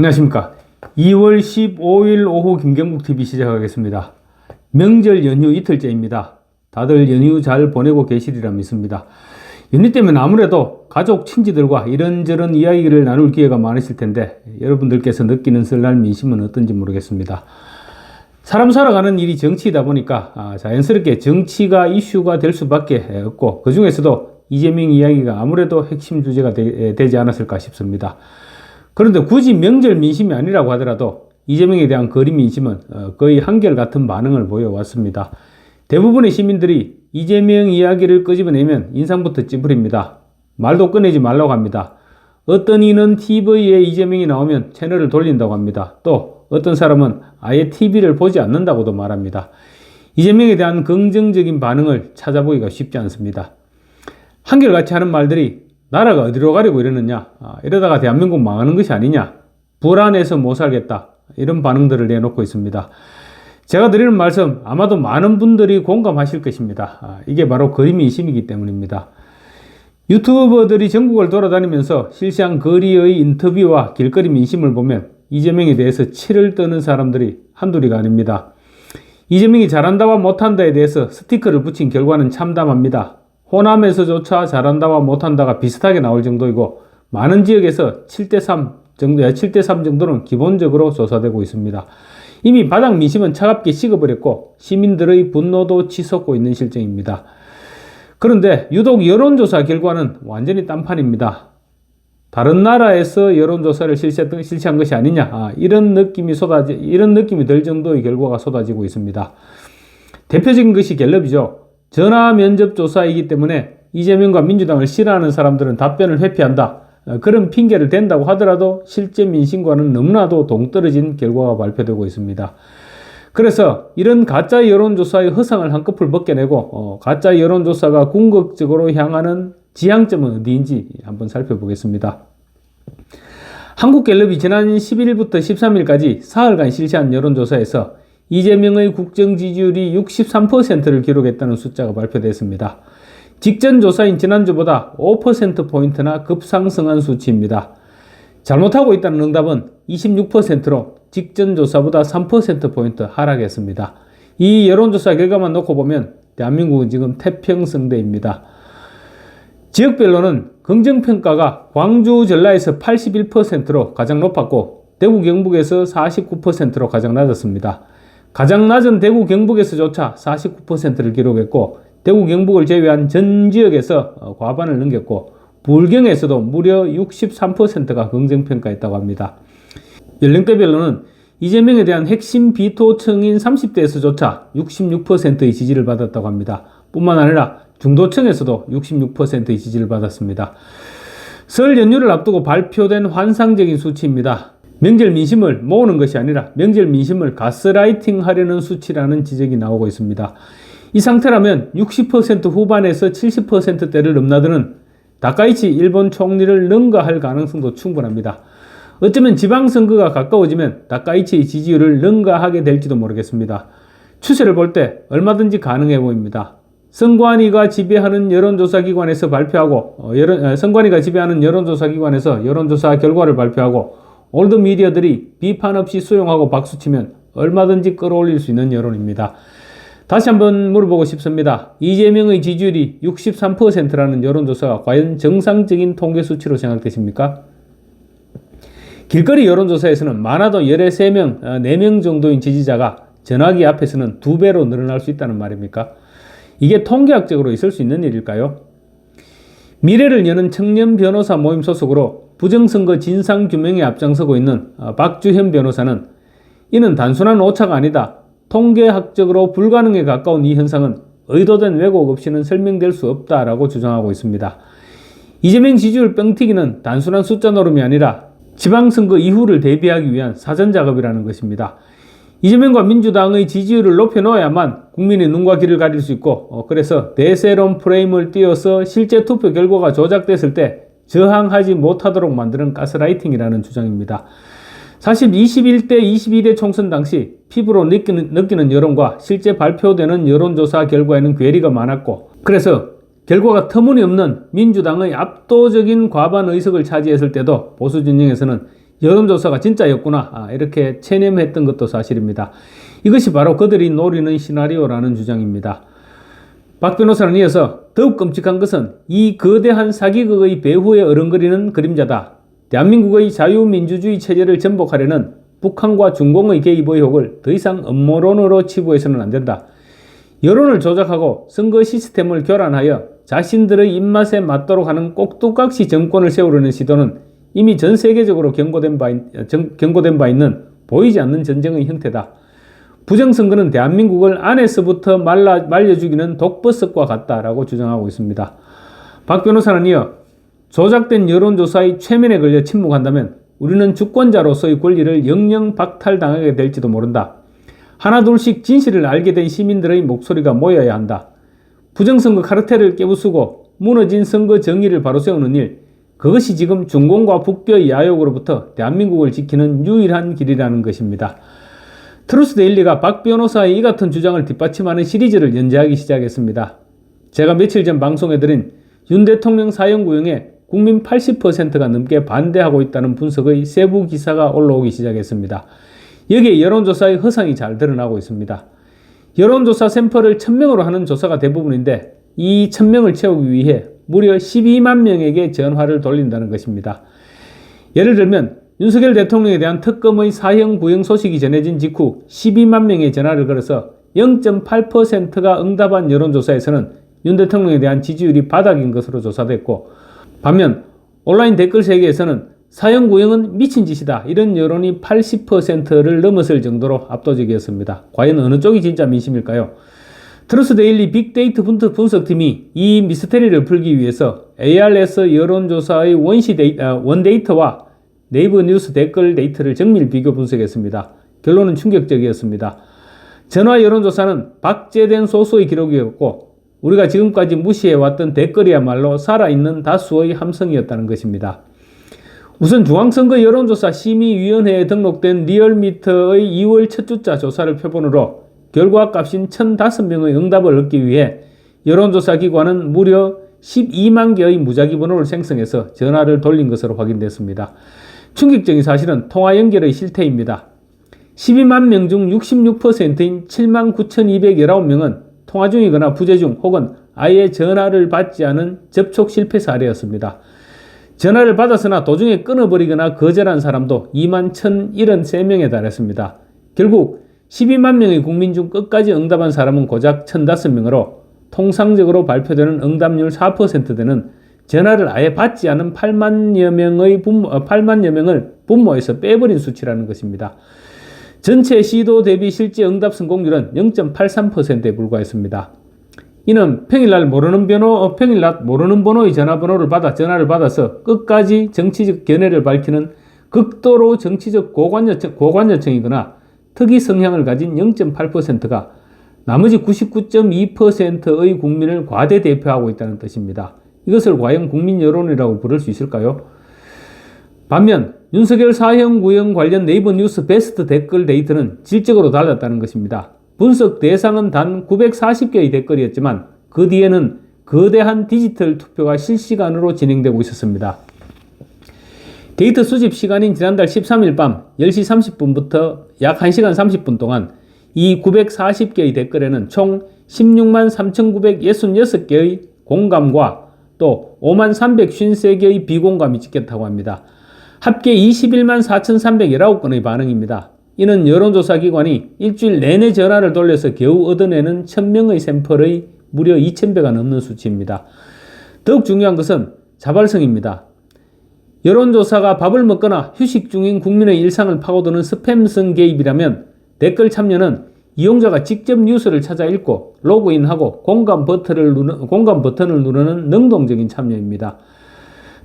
안녕하십니까. 2월 15일 오후 김경국 TV 시작하겠습니다. 명절 연휴 이틀째입니다. 다들 연휴 잘 보내고 계시리라 믿습니다. 연휴 때면 아무래도 가족, 친지들과 이런저런 이야기를 나눌 기회가 많으실 텐데 여러분들께서 느끼는 설날 민심은 어떤지 모르겠습니다. 사람 살아가는 일이 정치이다 보니까 아, 자연스럽게 정치가 이슈가 될 수밖에 없고 그 중에서도 이재명 이야기가 아무래도 핵심 주제가 되, 지 않았을까 싶습니다. 그런데 굳이 명절 민심이 아니라고 하더라도 이재명에 대한 거리 민심은 어, 거의 한결같은 반응을 보여왔습니다. 대부분의 시민들이 이재명 이야기를 끄집어내면 인상부터 찌푸립니다. 말도 꺼내지 말라고 합니다. 어떤 이는 TV에 이재명이 나오면 채널을 돌린다고 합니다. 또 어떤 사람은 아예 TV를 보지 않는다고도 말합니다. 이재명에 대한 긍정적인 반응을 찾아보기가 쉽지 않습니다. 한결같이 하는 말들이 나라가 어디로 가려고 이러느냐, 아, 이러다가 대한민국 망하는 것이 아니냐, 불안해서 못 살겠다, 이런 반응들을 내놓고 있습니다. 제가 드리는 말씀 아마도 많은 분들이 공감하실 것입니다. 아, 이게 바로 거리민심이기 때문입니다. 유튜버들이 전국을 돌아다니면서 실시한 거리의 인터뷰와 길거리 민심을 보면 이재명에 대해서 치를 떠는 사람들이 한둘이가 아닙니다. 이재명이 잘한다와 못한다에 대해서 스티커를 붙인 결과는 참담합니다. 호남에서조차 잘한다와 못한다가 비슷하게 나올 정도이고 많은 지역에서 7대3 정도, 7대3 정도는 기본적으로 조사되고 있습니다. 이미 바닥 민심은 차갑게 식어버렸고 시민들의 분노도 치솟고 있는 실정입니다. 그런데 유독 여론조사 결과는 완전히 딴판입니다. 다른 나라에서 여론조사를 실시했던, 실시한 것이 아니냐 아, 이런 느낌이 쏟아지 이런 느낌이 들 정도의 결과가 쏟아지고 있습니다. 대표적인 것이 갤럽이죠. 전화 면접 조사이기 때문에 이재명과 민주당을 싫어하는 사람들은 답변을 회피한다. 어, 그런 핑계를 댄다고 하더라도 실제 민심과는 너무나도 동떨어진 결과가 발표되고 있습니다. 그래서 이런 가짜 여론조사의 허상을 한꺼풀 벗겨내고 어, 가짜 여론조사가 궁극적으로 향하는 지향점은 어디인지 한번 살펴보겠습니다. 한국갤럽이 지난 11일부터 13일까지 사흘간 실시한 여론조사에서 이재명의 국정 지지율이 63%를 기록했다는 숫자가 발표됐습니다. 직전 조사인 지난주보다 5%포인트나 급상승한 수치입니다. 잘못하고 있다는 응답은 26%로 직전 조사보다 3%포인트 하락했습니다. 이 여론조사 결과만 놓고 보면 대한민국은 지금 태평성대입니다. 지역별로는 긍정평가가 광주, 전라에서 81%로 가장 높았고 대구, 경북에서 49%로 가장 낮았습니다. 가장 낮은 대구, 경북에서조차 49%를 기록했고 대구, 경북을 제외한 전 지역에서 어, 과반을 넘겼고 불경에서도 무려 63%가 긍정평가했다고 합니다. 연령대별로는 이재명에 대한 핵심 비토층인 30대에서조차 66%의 지지를 받았다고 합니다. 뿐만 아니라 중도층에서도 66%의 지지를 받았습니다. 설 연휴를 앞두고 발표된 환상적인 수치입니다. 명절 민심을 모으는 것이 아니라 명절 민심을 가스라이팅 하려는 수치라는 지적이 나오고 있습니다. 이 상태라면 60% 후반에서 70%대를 넘나드는 다카이치 일본 총리를 능가할 가능성도 충분합니다. 어쩌면 지방선거가 가까워지면 다카이치의 지지율을 능가하게 될지도 모르겠습니다. 추세를 볼 때 얼마든지 가능해 보입니다. 선관위가 지배하는 여론조사 기관에서 발표하고 어, 여론, 어, 선관위가 지배하는 여론조사 기관에서 여론조사 결과를 발표하고 올드 미디어들이 비판 없이 수용하고 박수치면 얼마든지 끌어올릴 수 있는 여론입니다. 다시 한번 물어보고 싶습니다. 이재명의 지지율이 63%라는 여론조사가 과연 정상적인 통계 수치로 생각되십니까? 길거리 여론조사에서는 많아도 13명, 4명 정도인 지지자가 전화기 앞에서는 두 배로 늘어날 수 있다는 말입니까? 이게 통계학적으로 있을 수 있는 일일까요? 미래를 여는 청년 변호사 모임 소속으로 부정선거 진상규명에 앞장서고 있는 어, 박주현 변호사는 이는 단순한 오차가 아니다. 통계학적으로 불가능에 가까운 이 현상은 의도된 왜곡 없이는 설명될 수 없다라고 주장하고 있습니다. 이재명 지지율 뻥튀기는 단순한 숫자 노름이 아니라 지방선거 이후를 대비하기 위한 사전 작업이라는 것입니다. 이재명과 민주당의 지지율을 높여놓아야만 국민의 눈과 귀를 가릴 수 있고 어, 그래서 대세론 프레임을 띄워서 실제 투표 결과가 조작됐을 때 저항하지 못하도록 만드는 가스라이팅이라는 주장입니다. 사실 21대, 22대 총선 당시 피부로 느끼는, 느끼는 여론과 실제 발표되는 여론조사 결과에는 괴리가 많았고 그래서 결과가 터무니없는 민주당의 압도적인 과반 의석을 차지했을 때도 보수 진영에서는 여론조사가 진짜였구나. 아, 이렇게 체념했던 것도 사실입니다. 이것이 바로 그들이 노리는 시나리오라는 주장입니다. 박 변호사는 이어서 더욱 끔찍한 것은 이 거대한 사기극의 배후에 어른거리는 그림자다. 대한민국의 자유민주주의 체제를 전복하려는 북한과 중공의 개입 의혹을 더 이상 음모론으로 치부해서는 안 된다. 여론을 조작하고 선거 시스템을 교란하여 자신들의 입맛에 맞도록 하는 꼭두각시 정권을 세우려는 시도는 이미 전 세계적으로 경고된 바, 정, 경고된 바 있는 보이지 않는 전쟁의 형태다. 부정선거는 대한민국을 안에서부터 말라, 말려 죽이는 독버섯과 같다라고 주장하고 있습니다. 박 변호사는 이어 조작된 여론조사의 최면에 걸려 침묵한다면 우리는 주권자로서의 권리를 영영 박탈당하게 될지도 모른다. 하나둘씩 진실을 알게 된 시민들의 목소리가 모여야 한다. 부정선거 카르텔을 깨부수고 무너진 선거 정의를 바로 세우는 일, 그것이 지금 중공과 북교의 야욕으로부터 대한민국을 지키는 유일한 길이라는 것입니다. 트루스 데일리가 박 변호사의 이 같은 주장을 뒷받침하는 시리즈를 연재하기 시작했습니다. 제가 며칠 전 방송해드린 윤 대통령 사형 구형에 국민 80%가 넘게 반대하고 있다는 분석의 세부 기사가 올라오기 시작했습니다. 여기에 여론조사의 허상이 잘 드러나고 있습니다. 여론조사 샘플을 1000명으로 하는 조사가 대부분인데 이 1000명을 채우기 위해 무려 12만 명에게 전화를 돌린다는 것입니다. 예를 들면 윤석열 대통령에 대한 특검의 사형 구형 소식이 전해진 직후 12만 명의 전화를 걸어서 0.8%가 응답한 여론조사에서는 윤 대통령에 대한 지지율이 바닥인 것으로 조사됐고 반면 온라인 댓글 세계에서는 사형 구형은 미친 짓이다. 이런 여론이 80%를 넘었을 정도로 압도적이었습니다. 과연 어느 쪽이 진짜 민심일까요? 트러스 데일리 빅데이터 분석팀이 이 미스테리를 풀기 위해서 ARS 여론조사의 원시 데이, 아, 원데이터와 네이버 뉴스 댓글 데이터를 정밀 비교 분석했습니다. 결론은 충격적이었습니다. 전화 여론조사는 박제된 소수의 기록이었고 우리가 지금까지 무시해왔던 댓글이야말로 살아있는 다수의 함성이었다는 것입니다. 우선 중앙선거 여론조사 심의위원회에 등록된 리얼미터의 2월 첫 주자 조사를 표본으로 결과 값인 1005명의 응답을 얻기 위해 여론조사 기관은 무려 12만 개의 무작위 번호를 생성해서 전화를 돌린 것으로 확인됐습니다. 충격적인 사실은 통화 연결의 실태입니다. 12만 명 중 66%인 7만 9,219명은 통화 중이거나 부재 중 혹은 아예 전화를 받지 않은 접촉 실패 사례였습니다. 전화를 받았으나 도중에 끊어버리거나 거절한 사람도 2만 1,073명에 달했습니다. 결국 12만 명의 국민 중 끝까지 응답한 사람은 고작 1,005명으로 통상적으로 발표되는 응답률 4%되는 전화를 아예 받지 않은 8만여 명의 분모, 8만여 어, 명을 분모해서 빼버린 수치라는 것입니다. 전체 시도 대비 실제 응답 성공률은 0.83%에 불과했습니다. 이는 평일날 모르는 번호, 어, 평일날 모르는 번호의 전화번호를 받아 전화를 받아서 끝까지 정치적 견해를 밝히는 극도로 정치적 고관여청, 고관여청이거나 특이 성향을 가진 0.8%가 나머지 99.2%의 국민을 과대 대표하고 있다는 뜻입니다. 이것을 과연 국민 여론이라고 부를 수 있을까요? 반면 윤석열 사형 구형 관련 네이버 뉴스 베스트 댓글 데이터는 질적으로 달랐다는 것입니다. 분석 대상은 단 940개의 댓글이었지만 그 뒤에는 거대한 디지털 투표가 실시간으로 진행되고 있었습니다. 데이터 수집 시간인 지난달 13일 밤 10시 30분부터 약 1시간 30분 동안 이 940개의 댓글에는 총 16만 3,966개의 공감과 또 5만 353개의 비공감이 찍혔다고 합니다. 합계 21만 4,319건의 반응입니다. 이는 여론조사 기관이 일주일 내내 전화를 돌려서 겨우 얻어내는 1000명의 샘플의 무려 2000배가 넘는 수치입니다. 더욱 중요한 것은 자발성입니다. 여론조사가 밥을 먹거나 휴식 중인 국민의 일상을 파고드는 스팸성 개입이라면 댓글 참여는 이용자가 직접 뉴스를 찾아 읽고 로그인하고 공감 버튼을, 누르, 공감 버튼을 누르는 능동적인 참여입니다.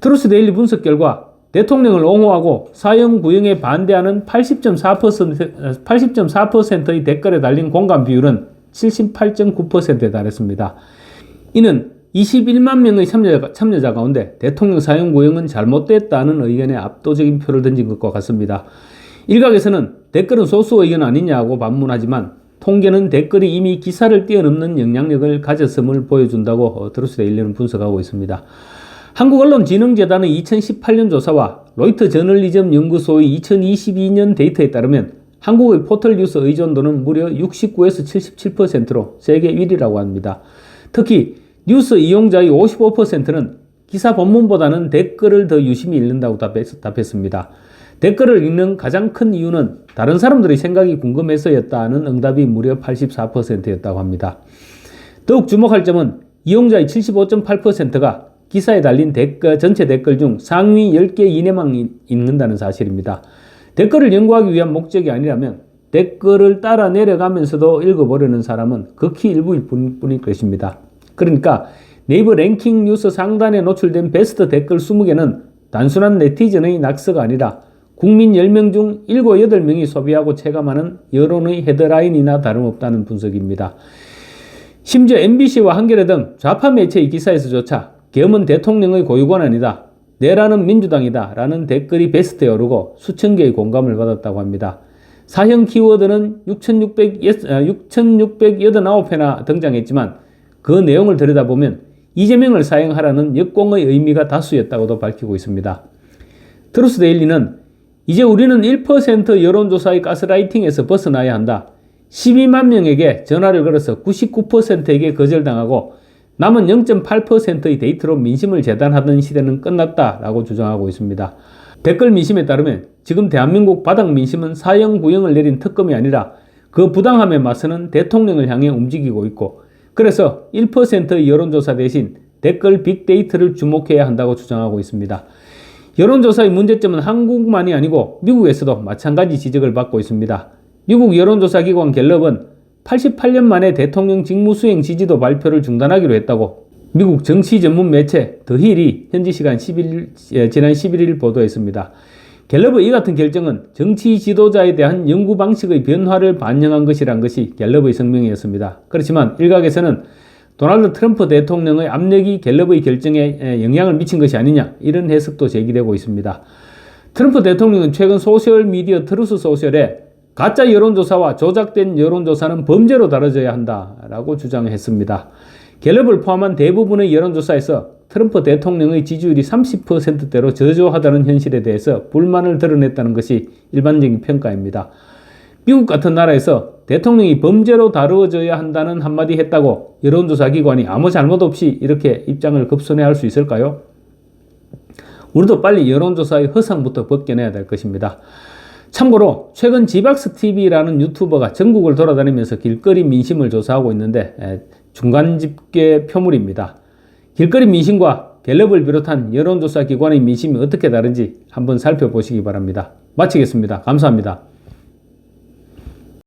트루스 데일리 분석 결과 대통령을 옹호하고 사형 구형에 반대하는 80.4%, 80.4%의 댓글에 달린 공감 비율은 78.9%에 달했습니다. 이는 21만 명의 참여자, 참여자 가운데 대통령 사형 구형은 잘못됐다는 의견에 압도적인 표를 던진 것과 같습니다. 일각에서는 댓글은 소수 의견 아니냐고 반문하지만 통계는 댓글이 이미 기사를 뛰어넘는 영향력을 가졌음을 보여준다고 드루스 데일리는 분석하고 있습니다. 한국언론진흥재단의 2018년 조사와 로이터 저널리즘 연구소의 2022년 데이터에 따르면 한국의 포털 뉴스 의존도는 무려 69에서 77%로 세계 1위라고 합니다. 특히 뉴스 이용자의 55%는 기사 본문보다는 댓글을 더 유심히 읽는다고 답했, 습니다 댓글을 읽는 가장 큰 이유는 다른 사람들의 생각이 궁금해서였다는 응답이 무려 84%였다고 합니다. 더욱 주목할 점은 이용자의 75.8%가 기사에 달린 댓글, 전체 댓글 중 상위 10개 이내만 읽는다는 사실입니다. 댓글을 연구하기 위한 목적이 아니라면 댓글을 따라 내려가면서도 읽어보려는 사람은 극히 일부일 뿐일 것입니다. 그러니까 네이버 랭킹 뉴스 상단에 노출된 베스트 댓글 20개는 단순한 네티즌의 낙서가 아니라 국민 10명 중 7, 8명이 소비하고 체감하는 여론의 헤드라인이나 다름없다는 분석입니다. 심지어 MBC와 한겨레 등 좌파 매체의 기사에서조차 계엄은 대통령의 고유권 아니다. 내라는 민주당이다. 라는 댓글이 베스트에 오르고 수천 개의 공감을 받았다고 합니다. 사형 키워드는 6,689회나 아, 등장했지만 그 내용을 들여다보면 이재명을 사형하라는 역공의 의미가 다수였다고도 밝히고 있습니다. 트루스 데일리는 이제 우리는 1% 여론조사의 가스라이팅에서 벗어나야 한다. 12만 명에게 전화를 걸어서 99%에게 거절당하고 남은 0.8%의 데이터로 민심을 재단하던 시대는 끝났다라고 주장하고 있습니다. 댓글 민심에 따르면 지금 대한민국 바닥 민심은 사형 구형을 내린 특검이 아니라 그 부당함에 맞서는 대통령을 향해 움직이고 있고 그래서 1%의 여론조사 대신 댓글 빅데이터를 주목해야 한다고 주장하고 있습니다. 여론조사의 문제점은 한국만이 아니고 미국에서도 마찬가지 지적을 받고 있습니다. 미국 여론조사 기관 갤럽은 88년 만에 대통령 직무수행 지지도 발표를 중단하기로 했다고 미국 정치 전문 매체 더 힐이 현지 시간 11일, 예, 지난 11일 보도했습니다. 갤럽의 이 같은 결정은 정치 지도자에 대한 연구 방식의 변화를 반영한 것이란 것이 갤럽의 성명이었습니다. 그렇지만 일각에서는 도널드 트럼프 대통령의 압력이 갤럽의 결정에 영향을 미친 것이 아니냐 이런 해석도 제기되고 있습니다. 트럼프 대통령은 최근 소셜 미디어 트루스 소셜에 가짜 여론조사와 조작된 여론조사는 범죄로 다뤄져야 한다라고 주장했습니다. 갤럽을 포함한 대부분의 여론조사에서 트럼프 대통령의 지지율이 30%대로 저조하다는 현실에 대해서 불만을 드러냈다는 것이 일반적인 평가입니다. 미국 같은 나라에서 대통령이 범죄로 다루어져야 한다는 한마디 했다고 여론조사 기관이 아무 잘못 없이 이렇게 입장을 급선회할 수 있을까요? 우리도 빨리 여론조사의 허상부터 벗겨내야 될 것입니다. 참고로 최근 지박스 TV라는 유튜버가 전국을 돌아다니면서 길거리 민심을 조사하고 있는데 중간 집계 표물입니다. 길거리 민심과 갤럽을 비롯한 여론조사 기관의 민심이 어떻게 다른지 한번 살펴보시기 바랍니다. 마치겠습니다. 감사합니다.